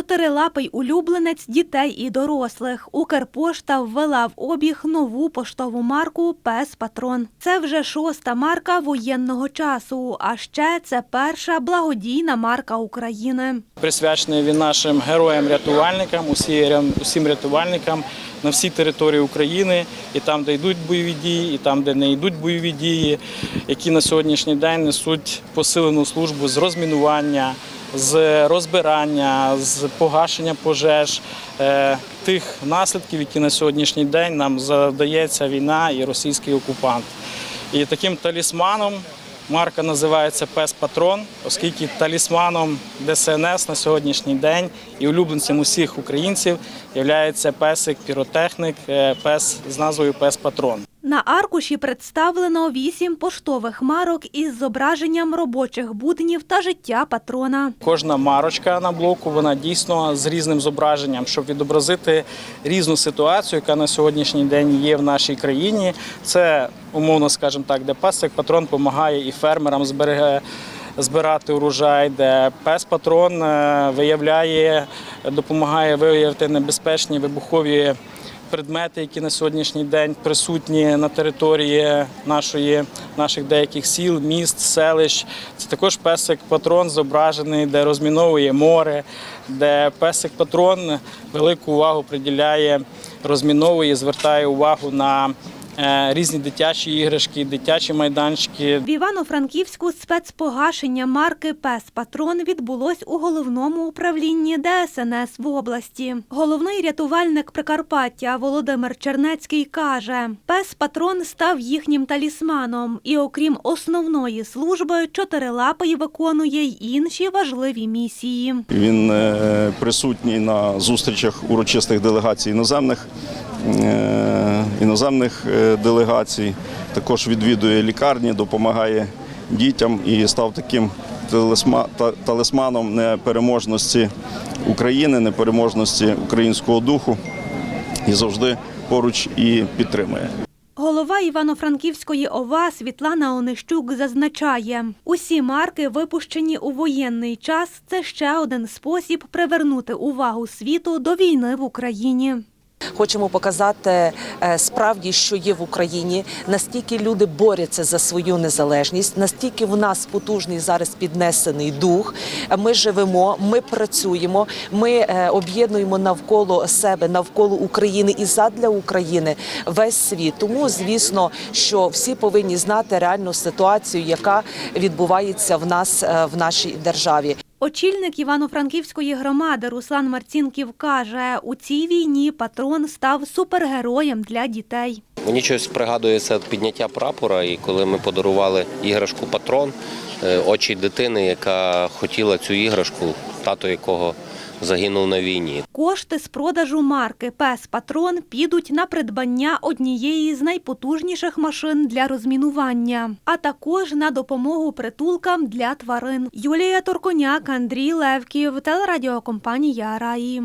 чотирилапий улюбленець дітей і дорослих. Укрпошта ввела в обіг нову поштову марку Пес Патрон. Це вже шоста марка воєнного часу. А ще це перша благодійна марка України. присвячений він нашим героям-рятувальникам, усі- усім рятувальникам на всій території України, і там, де йдуть бойові дії, і там, де не йдуть бойові дії, які на сьогоднішній день несуть посилену службу з розмінування, з розбирання, з погашення пожеж, е, тих наслідків, які на сьогоднішній день нам завдається війна і російський окупант. І таким талісманом Марка називається Пес Патрон, оскільки талісманом ДСНС на сьогоднішній день і улюбленцем усіх українців є песик піротехник, е, пес з назвою Пес Патрон. На аркуші представлено вісім поштових марок із зображенням робочих буднів та життя патрона. Кожна марочка на блоку вона дійсно з різним зображенням, щоб відобразити різну ситуацію, яка на сьогоднішній день є в нашій країні. Це умовно, скажімо так, де пасик патрон допомагає і фермерам збереге. Збирати урожай, де пес патрон е, виявляє, допомагає виявити небезпечні вибухові предмети, які на сьогоднішній день присутні на території нашої, наших деяких сіл, міст, селищ. Це також песик-патрон зображений, де розміновує море, де песик-патрон велику увагу приділяє, розміновує, звертає увагу на різні дитячі іграшки, дитячі майданчики, В Івано-Франківську спецпогашення марки Пес Патрон відбулось у головному управлінні ДСНС в області. Головний рятувальник Прикарпаття Володимир Чернецький каже: Пес Патрон став їхнім талісманом, і окрім основної служби, чотирилапий виконує й інші важливі місії. Він е, присутній на зустрічах урочистих делегацій іноземних е, іноземних е, делегацій. Також відвідує лікарні, допомагає дітям і став таким талисма- талисманом непереможності України, непереможності українського духу і завжди поруч і підтримує. Голова Івано-Франківської ОВА Світлана Онищук зазначає, усі марки, випущені у воєнний час, це ще один спосіб привернути увагу світу до війни в Україні. Хочемо показати е, справді, що є в Україні, наскільки люди борються за свою незалежність, настільки в нас потужний зараз піднесений дух. Ми живемо, ми працюємо, ми е, об'єднуємо навколо себе, навколо України і задля України весь світ. Тому, звісно, що всі повинні знати реальну ситуацію, яка відбувається в нас е, в нашій державі. Очільник Івано-Франківської громади Руслан Марцінків каже, у цій війні патрон став супергероєм для дітей. Мені щось пригадується підняття прапора, і коли ми подарували іграшку патрон, е, очі дитини, яка хотіла цю іграшку, тато якого загинув на війні. Кошти з продажу марки Пес Патрон підуть на придбання однієї з найпотужніших машин для розмінування, а також на допомогу притулкам для тварин. Юлія Торконяк, Андрій Левків, телерадіокомпанія Раї.